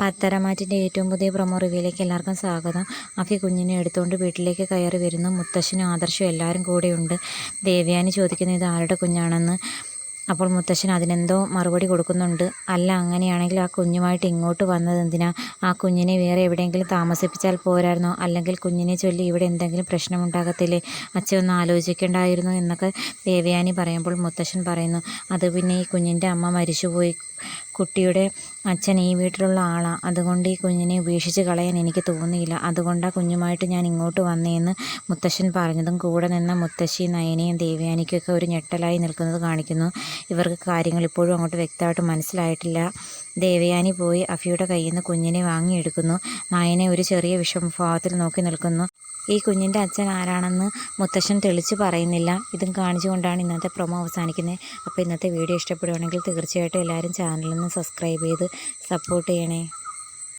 പത്തരമാറ്റിന്റെ ഏറ്റവും പുതിയ പ്രൊമോ റിവ്യൂയിലേക്ക് എല്ലാവർക്കും സ്വാഗതം. അഫി കുഞ്ഞിനെ എടുത്തുകൊണ്ട് വീട്ടിലേക്ക് കയറി വരുന്നു. മുത്തശ്ശനും ആദർശവും എല്ലാവരും കൂടെയുണ്ട്. ദേവ്യാനി ചോദിക്കുന്നു ഇത് ആരുടെ കുഞ്ഞാണെന്ന്? അപ്പോൾ മുത്തശ്ശൻ അതിനെന്തോ മറുപടി കൊടുക്കുന്നുണ്ട്. അല്ല അങ്ങനെയാണെങ്കിൽ ആ കുഞ്ഞുമായിട്ട് ഇങ്ങോട്ട് വന്നത് എന്തിനാ? ആ കുഞ്ഞിനെ വേറെ എവിടെയെങ്കിലും താമസിപ്പിച്ചാൽ പോരായിരുന്നോ? അല്ലെങ്കിൽ കുഞ്ഞിനെ ചൊല്ലി ഇവിടെ എന്തെങ്കിലും പ്രശ്നമുണ്ടാകത്തില്ലേ? അച്ഛൻ ഒന്ന് ആലോചിക്കേണ്ടായിരുന്നു എന്നൊക്കെ ദേവയാനി പറയുമ്പോൾ മുത്തശ്ശൻ പറയുന്നു. അത് പിന്നെ ഈ കുഞ്ഞിന്റെ അമ്മ മരിച്ചുപോയി. കുട്ടിയുടെ അച്ഛൻ ഈ വീട്ടിലുള്ള ആളാണ് അതുകൊണ്ട് ഈ കുഞ്ഞിനെ ഉപേക്ഷിച്ച് കളയാൻ എനിക്ക് തോന്നിയില്ല. അതുകൊണ്ടാണ് കുഞ്ഞുമായിട്ട് ഞാൻ ഇങ്ങോട്ട് വന്നതെന്ന് മുത്തശ്ശൻ പറഞ്ഞതും കൂടെ നിന്ന മുത്തശ്ശി നയനയും ദേവയാനിക്കൊക്കെ ഒരു ഞെട്ടലായി നിൽക്കുന്നത് കാണിക്കുന്നു. ഇവർക്ക് കാര്യങ്ങൾ ഇപ്പോഴും അങ്ങോട്ട് വ്യക്തമായിട്ട് മനസ്സിലായിട്ടില്ല. ദേവയാനി പോയി അഫിയുടെ കയ്യിൽ നിന്ന് കുഞ്ഞിനെ വാങ്ങിയെടുക്കുന്നു. നയനെ ഒരു ചെറിയ വിഷമഭാവത്തിൽ നോക്കി നിൽക്കുന്നു. ഈ കുഞ്ഞിന്റെ അച്ഛൻ ആരാണെന്ന് മുത്തശ്ശൻ തെളിച്ച് പറയുന്നില്ല. ഇതും കാണിച്ചുകൊണ്ടാണ് ഇന്നത്തെ പ്രൊമോ അവസാനിക്കുന്നത്. അപ്പോൾ ഇന്നത്തെ വീഡിയോ ഇഷ്ടപ്പെടുകയാണെങ്കിൽ തീർച്ചയായിട്ടും എല്ലാവരും ചാനലിൽ നിന്ന് സബ്സ്ക്രൈബ് ചെയ്ത് സപ്പോർട്ട് ചെയ്യണേ.